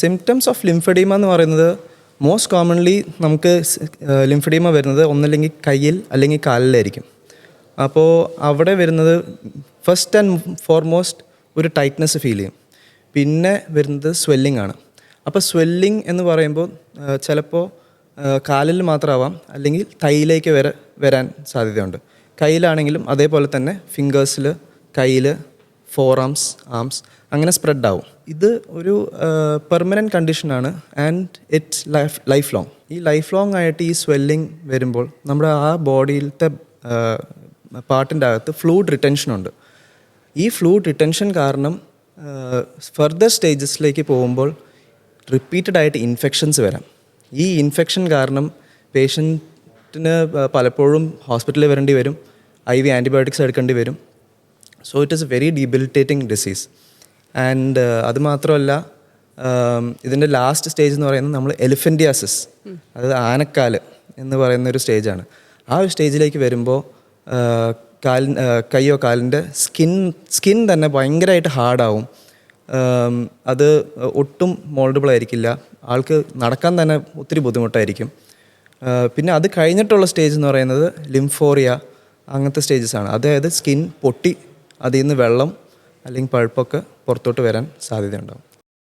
Symptoms of ലിംഫഡീമ എന്ന് പറയുന്നത് most commonly നമുക്ക് ലിംഫഡീമ വരുന്നത് ഒന്നല്ലെങ്കിൽ കയ്യിൽ അല്ലെങ്കിൽ കാലിലായിരിക്കും. അപ്പോൾ അവിടെ വരുന്നത് ഫസ്റ്റ് ആൻഡ് ഫോർമോസ്റ്റ് ഒരു ടൈറ്റ്നെസ് ഫീൽ ചെയ്യും. പിന്നെ വരുന്നത് സ്വെല്ലിംഗ് ആണ്. അപ്പോൾ സ്വെല്ലിംഗ് എന്ന് പറയുമ്പോൾ ചിലപ്പോൾ കാലിൽ മാത്രമാവാം അല്ലെങ്കിൽ തൈയിലേക്ക് വരെ വരാൻ സാധ്യതയുണ്ട്. കയ്യിലാണെങ്കിലും അതേപോലെ തന്നെ ഫിംഗേഴ്സിൽ കയ്യിൽ ഫോർ ആംസ് ആംസ് അങ്ങനെ സ്പ്രെഡ് ആവും. ഇത് ഒരു പെർമനന്റ് കണ്ടീഷനാണ് and it's life lifelong ഈ ലൈഫ് ലോങ് ആയിട്ട് ഈ സ്വെല്ലിങ് വരുമ്പോൾ നമ്മുടെ ആ ബോഡിയിലത്തെ പാർട്ടിന്റെ അകത്ത് ഫ്ലൂഡ് റിട്ടൻഷൻ ഉണ്ട്. ഈ ഫ്ലൂഡ് റിട്ടൻഷൻ കാരണം ഫർദർ സ്റ്റേജസിലേക്ക് പോകുമ്പോൾ റിപ്പീറ്റഡ് ആയിട്ട് ഇൻഫെക്ഷൻസ് വരാം. ഈ ഇൻഫെക്ഷൻ കാരണം പേഷ്യന്റിന് പലപ്പോഴും ഹോസ്പിറ്റലിൽ വരേണ്ടി വരും. ഐ വി ആന്റിബയോട്ടിക്സ് എടുക്കേണ്ടി വരും. So it is a very debilitating disease and അതുമാത്രമല്ല ഇതിന്റെ ലാസ്റ്റ് സ്റ്റേജ് എന്ന് പറയുന്നത് നമ്മൾ എലിഫന്റിയാസിസ് അതായത് ആനക്കാൽ എന്ന് പറയുന്ന ഒരു സ്റ്റേജാണ് ആ ഒരു സ്റ്റേജിലേക്ക് വരുമ്പോൾ കാലിൻ കയ്യോ കാലിന്റെ സ്കിൻ സ്കിൻ തന്നെ ഭയങ്കരമായിട്ട് ഹാർഡാവും അത് ഒട്ടും മോൾഡബിൾ ആയിരിക്കില്ല. ആൾക്ക് നടക്കാൻ തന്നെ ഒത്തിരി ബുദ്ധിമുട്ടായിരിക്കും. പിന്നെ അത് കഴിഞ്ഞിട്ടുള്ള സ്റ്റേജ് എന്ന് പറയുന്നത് ലിംഫോറിയ അങ്ങനത്തെ സ്റ്റേജസ് ആണ്. അതായത് സ്കിൻ പൊട്ടി അതിൽ നിന്ന് വെള്ളം അല്ലെങ്കിൽ പഴുപ്പൊക്കെ പുറത്തോട്ട് വരാൻ സാധ്യതയുണ്ടാവും.